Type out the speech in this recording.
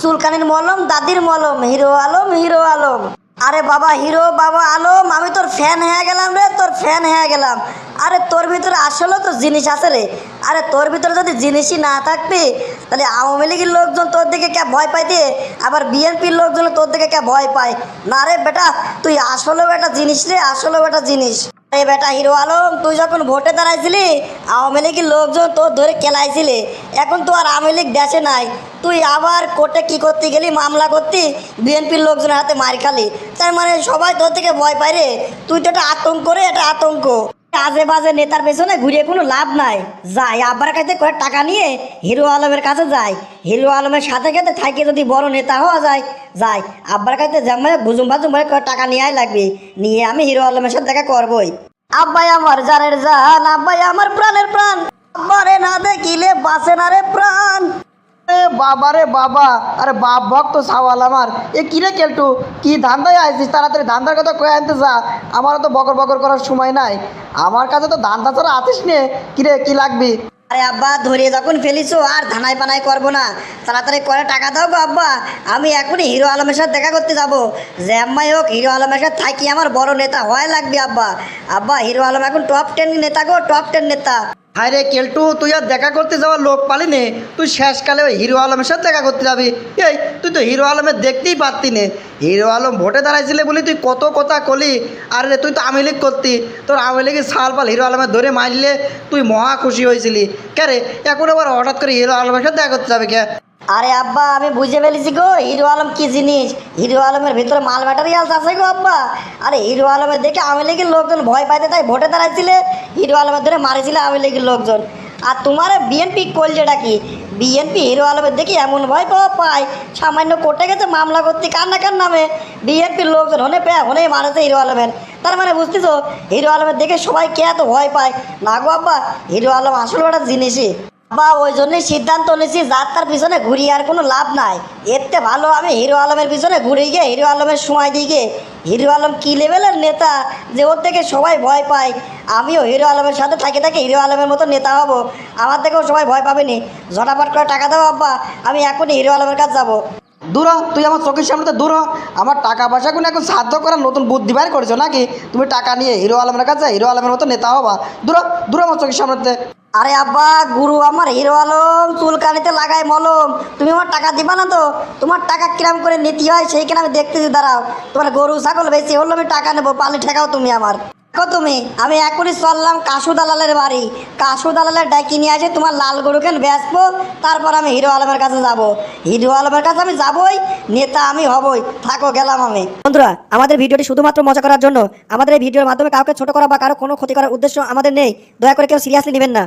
চুলকানির মলম, দাদির মলম, হিরো আলম হিরো আলম। আরে বাবা, হিরো, বাবা, আলম, আমি তোর ফ্যান হয়ে গেলাম রে, তোর ফ্যান হয়ে গেলাম। আরে তোর ভিতরে আসলে তো জিনিস আছে রে। আরে তোর ভিতরে যদি জিনিসই না থাকবে তাহলে আওয়ামী লীগের লোকজন তোর দিকে কে ভয় পাইতে? আবার বিএনপির লোকজন তোর দিকে কে ভয় পায়? না রে বেটা, তুই আসলেও একটা জিনিস রে, আসলেও একটা জিনিস। আরে বেটা হিরো আলম, তুই যখন ভোটে দাঁড়াইছিলি, আওয়ামী লীগের লোকজন তোর ধরে কেলাইছিলি। এখন তো আর আওয়ামী লীগ দেশে নাই। তুই আবার কোর্টে কি করতে গেলি, মামলা করতি, বিএনপির লোকজনের হাতে মার খালি। তার মানে সবাই তোর থেকে ভয় পায় রে। তুই তো এটা আতঙ্ক রে এটা আতঙ্ক। আজে বাজে নেতার পেছনে ঘুরিয়ে কোনো লাভ নাই। যাই আব্বার কাছে করে টাকা নিয়ে হিরো আলমের কাছে যাই হিরো আলমের সাথে সাথে থাকে যদি বড় নেতা হওয়া যায় যাই আব্বার কাছে জামাই বুজুম বাজুম ভাই করে টাকা নেওয়াই লাগবে। নিয়ে আমি হিরো আলমের সাথে দেখা করবই। আব্বাই আমার জানের জান, আব্বাই আমার প্রাণের প্রাণ। আব্বারে না দেখিলে বাসে না রে প্রাণ। বাবা রে বাবা। আরে বাপ, ভক্ত সাওয়াল আমার। এ কি রে কেলটু? কি ধান্দায় আইছিস? তাড়াতাড়ি ধান্দার কথা কয়ে আনতে যা। আমারও তো বকর বকর করার সময় নাই। আমার কাছে তো ধান্দা ছাড়া আছিস নে। কি রে, কি লাগবি? আরে আব্বা, ধরিয়ে যখন ফেলিছো, আর ধানাই পানাই করব না। তাড়াতাড়ি করে টাকা দাও গো আব্বা। আমি এখনই হিরো আলমের সাথে দেখা করতে যাব। যে আম্মাই হোক, হিরো আলমের সাথে থাকি, আমার বড় নেতা হয় লাগবে আব্বা। আব্বা, হিরো আলম এখন টপ টেন নেতা গো টপ টেন নেতা। হায় রে কেলটু, তুই আর দেখা করতে যাওয়ার লোক পালি নে। তুই শেষকালে ওই হিরো আলমের সাথে দেখা করতে যাবি। এই, তুই তো হিরো আলমের দেখতেই পারতি নে। হিরো আলম ভোটে দাঁড়াইছিলে বলি তুই কত কথা কলি। আর রে, তুই তো আমি লীগ করতি। তোর আমি লীগের সাল পাল হিরো আলমের ধরে মারলে তুই মহা খুশি হয়েছিলি। কে রে, এখন আবার হঠাৎ করে হিরো আলমের সাথে দেখা করতে যাবে কে? আরে আব্বা, আমি বুঝে ফেলেছি গো, হিরো আলম কি জিনিস? হিরো আলমের ভিতরে মাল ম্যাটারিয়ালস আছে গো আব্বা। আরে হিরো আলমের দেখে আওয়ামী লীগের লোকজন ভয় পাইতে, তাই ভোটে দাঁড়াইছিলে। হিরো আলমের ধরে মারিছিলে আওয়ামী লীগের লোকজন। আর তোমার বিএনপি কলজেটা কি বিএনপি হিরো আলমের দেখি এমন ভয় পাওয়া পায়। সামান্য কোর্টে গেছে, মামলা করতে কার না কার নামে বিএনপির লোকজন হনে পেয়ে হনেই মারেছে হিরো আলমের। তার মানে বুঝতেছো, হিরো আলমের দেখে সবাই কে এত ভয় পায়? না গো আব্বা, হিরো আলম আসল একটা জিনিসই। বা ওই জন্যই সিদ্ধান্ত নিয়েছি যার তার পিছনে ঘুরি, আর কোনো লাভ নাই। থেকে ভালো আমি হিরো আলমের পিছনে ঘুরে গিয়ে, হিরো আলমের সময় দিয়ে গিয়ে। হিরো আলম কী লেভেলের নেতা যে ওর থেকে সবাই ভয় পায়? আমিও হিরো আলমের সাথে থাকে থাকে হিরো আলমের মতো নেতা হব। আমার থেকেও সবাই ভয় পাবেনি। ঝটাপট করে টাকা দাও, আব্বা। আমি এখনই হিরো আলমের কাছে যাব। দূর তুই আমার চোখের সামনে তো দূর আমার টাকা পয়সা কোনো এখন সাধ্য করার নতুন বুদ্ধি বাইর করেছ নাকি? তুমি টাকা নিয়ে হিরো আলমের কাছে, হিরো আলমের মতো নেতা হবা। দূর দূর আমার চোখের সামনে আরে আব্বা, গুরু আমার হিরো আলম চুল কানিতে লাগাই মলম। তুমি আমার টাকা দিবা না তো? তোমার টাকা কিরাম করে নিতে হয় সেইখানে আমি দেখতেছি, দাঁড়াও। তোমার গরু, ছাগল বেশি হলো আমি টাকা নেব, পালি ঠেকাও তুমি আমার। দেখো তুমি, আমি এখনই চললাম কাশু দালালের বাড়ি। কাশু দালালের ডাকি নিয়ে আসে তোমার লাল গরুকে বেসবো তারপর আমি হিরো আলমের কাছে যাব। হিরো আলমের কাছে আমি যাবই, নেতা আমি হবই, থাকো, গেলাম আমি। বন্ধুরা, আমাদের ভিডিওটি শুধুমাত্র মজা করার জন্য আমাদের এই ভিডিওর মাধ্যমে কাউকে ছোট করা বা কারও কোনো ক্ষতি করার উদ্দেশ্য আমাদের নেই। দয়া করে কেউ সিরিয়াসলি নেবেন না।